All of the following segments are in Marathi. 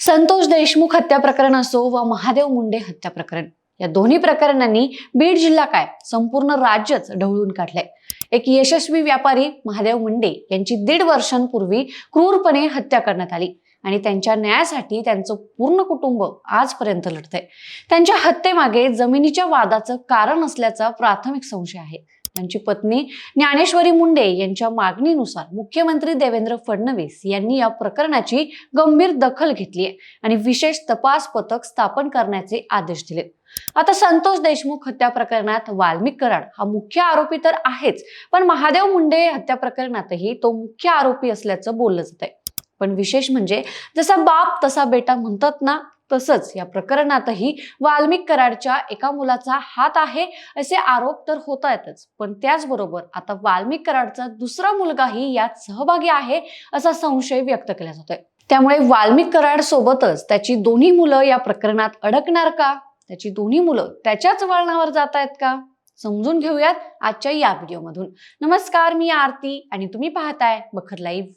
संतोष देशमुख हत्या प्रकरण असो व महादेव मुंडे हत्या प्रकरण या दोन्ही प्रकरणांनी बीड जिल्हा काय? संपूर्ण राज्यच ढवळून काढलंय. एक यशस्वी व्यापारी महादेव मुंडे यांची दीड वर्षांपूर्वी क्रूरपणे हत्या करण्यात आली आणि त्यांच्या न्यायासाठी त्यांचं पूर्ण कुटुंब आजपर्यंत लढतंय. त्यांच्या हत्येमागे जमिनीच्या वादाचं कारण असल्याचा प्राथमिक संशय आहे. त्यांची पत्नी ज्ञानेश्वरी मुंडे यांच्या मागणीनुसार मुख्यमंत्री देवेंद्र फडणवीस यांनी या प्रकरणाची गंभीर दखल घेतली आहे आणि विशेष तपास पथक स्थापन करण्याचे आदेश दिले. आता संतोष देशमुख हत्या प्रकरणात वाल्मिक कराड हा मुख्य आरोपी तर आहेच पण महादेव मुंडे हत्या प्रकरणातही तो मुख्य आरोपी असल्याचं बोललं जात आहे पण विशेष म्हणजे जसा बाप तसा बेटा म्हणतात ना तसंच या प्रकरणातही वाल्मिक कराडच्या एका मुलाचा हात आहे असे आरोप तर होत आहेतच पण त्याचबरोबर आता वाल्मिक कराडचा दुसरा मुलगाही यात सहभागी आहे असा संशय व्यक्त केला जातोय. त्यामुळे वाल्मिक कराड सोबतच त्याची दोन्ही मुलं या प्रकरणात अडकणार का? त्याची दोन्ही मुलं त्याच्याच वळणावर जात आहेत का? समजून घेऊयात आजच्या या व्हिडिओमधून. नमस्कार मी आरती आणि तुम्ही पाहताय बखर लाईव्ह.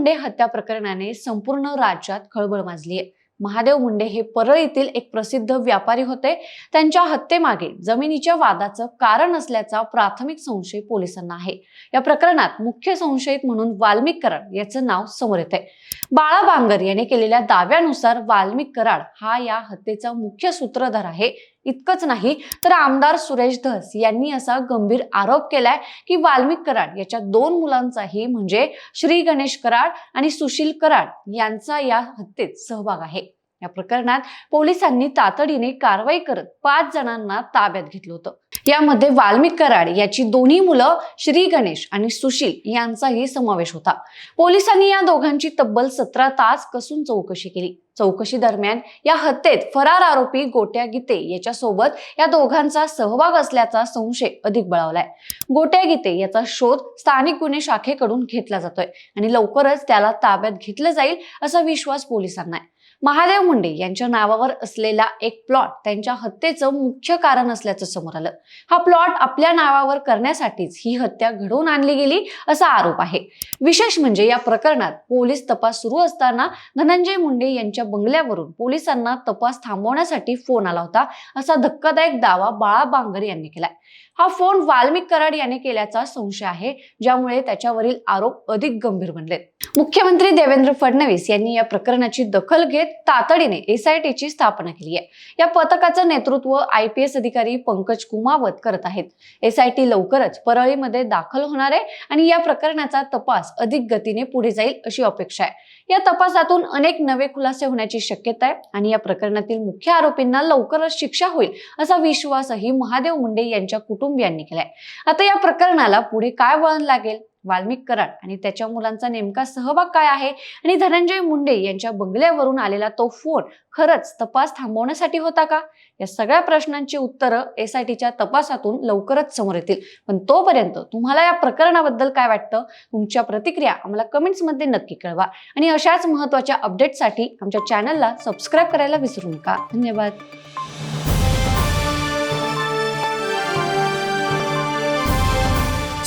मुंडे हत्या प्रकरणाने संपूर्ण राज्यात खळबळ माजली आहे. महादेव मुंडे हे परळीतील एक प्रसिद्ध व्यापारी होते. त्यांच्या हत्येमागे जमिनीच्या वादाचं कारण असल्याचा प्राथमिक संशय पोलिसांना आहे. या प्रकरणात मुख्य संशयित म्हणून वाल्मिक कराड याचं नाव समोर येत आहे बाळा बांगर याने केलेल्या दाव्यानुसार वाल्मिक कराड हा या हत्येचा मुख्य सूत्रधार आहे. इतकंच नाही तर आमदार सुरेश धस यांनी असा गंभीर आरोप केलाय की वाल्मिक कराड याच्या दोन मुलांचाही म्हणजे श्री गणेश कराड आणि सुशील कराड यांचा या हत्येत सहभाग आहे. या प्रकरणात पोलिसांनी तातडीने कारवाई करत पाच जणांना ताब्यात घेतलं होतं. यामध्ये वाल्मिक कराड याची दोन्ही मुलं श्री गणेश आणि सुशील यांचाही समावेश होता. पोलिसांनी या दोघांची तब्बल सतरा तास कसून चौकशी केली. चौकशी दरम्यान या हत्येत फरार आरोपी गोट्या गीते याच्यासोबत या दोघांचा सहभाग असल्याचा संशय अधिक बळावलाय. गोट्या गीते याचा शोध स्थानिक गुन्हे शाखेकडून घेतला जातोय आणि लवकरच त्याला ताब्यात घेतलं जाईल असा विश्वास पोलिसांना आहे. महादेव मुंडे यांच्या नावावर असलेला एक प्लॉट त्यांच्या हत्येचं मुख्य कारण असल्याचं समोर आलं. हा प्लॉट आपल्या नावावर करण्यासाठीच ही हत्या घडवून आणली गेली असा आरोप आहे. विशेष म्हणजे या प्रकरणात पोलीस तपास सुरू असताना धनंजय मुंडे यांच्या बंगल्यावरून पोलिसांना तपास थांबवण्यासाठी फोन आला होता असा धक्कादायक दावा बाळा बांगर यांनी केलाय. हा फोन वाल्मिक कराड याने केल्याचा संशय आहे ज्यामुळे त्याच्यावरील आरोप अधिक गंभीर बनलेत मुख्यमंत्री देवेंद्र फडणवीस यांनी या प्रकरणाची दखल घेत तातडीने एसआयटीची स्थापना केली आहे. या पथकाचं नेतृत्व आय पी एस अधिकारी पंकज कुमार कुमावत करत आहेत. एसआयटी लवकरच परळीमध्ये दाखल होणार आहे आणि या प्रकरणाचा तपास अधिक गतीने पुढे जाईल अशी अपेक्षा आहे. या तपासातून अनेक नवे खुलासे होण्याची शक्यता आहे आणि या प्रकरणातील मुख्य आरोपींना लवकरच शिक्षा होईल असा विश्वासही महादेव मुंडे यांच्या कुटुंबियांनी केलाय. आता या प्रकरणाला पुढे काय वळण लागेल? वाल्मिक कराड आणि त्याच्या मुलांचा नेमका सहभाग काय आहे? आणि धनंजय मुंडे यांच्या बंगल्यावरून आलेला तो फोन खरंच तपास थांबवण्यासाठी होता का? या सगळ्या प्रश्नांची उत्तरं एस आय टीच्या तपासातून लवकरच समोर येतील. पण तोपर्यंत तुम्हाला या प्रकरणाबद्दल काय वाटतं? तुमच्या प्रतिक्रिया आम्हाला कमेंट्समध्ये नक्की कळवा. आणि अशाच महत्त्वाच्या अपडेटसाठी आमच्या चॅनलला सबस्क्राईब करायला विसरू नका. धन्यवाद.